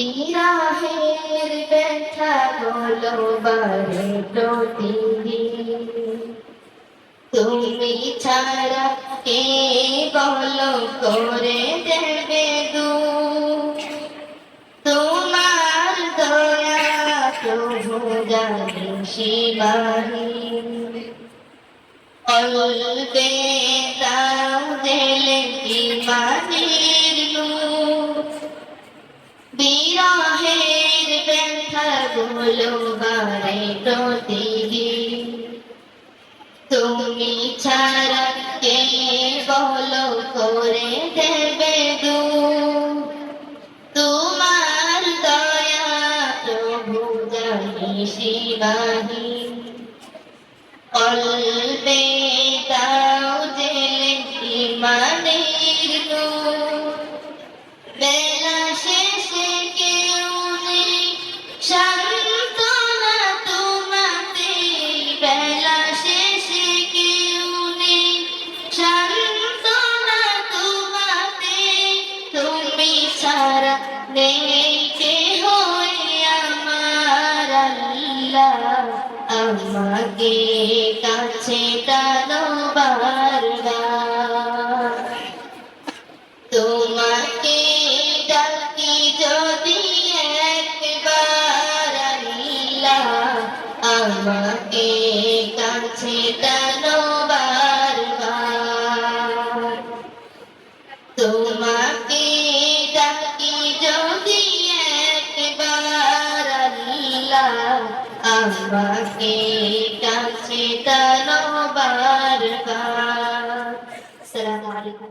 বিরাহের ব্যথা হলো বারে প্রতিদিন। তুমি ছাড়া কে বলো করে দেবে দু তোমার দয়া প্রভু জানি শিবাহী। অলবে দাও জেলে কি মাটির নূর বিরহের ব্যথা গুলো বারে প্রতিদিন তুমি ছাড়া কে বলো করে দেবে দু তোমার দয়া প্রভু জানি শিবাহী। কলবে দাও জেলে ইমানের নূর। নেই হয়ে আমার আল্লাহ। আমাকে কাছে বারবার তোমাকে ডাকি যদি একবার আল্লাহ। আমাকে কাছে টানো আব্বাকে কাছে টানো বারবার। আসসালামু আলাইকুম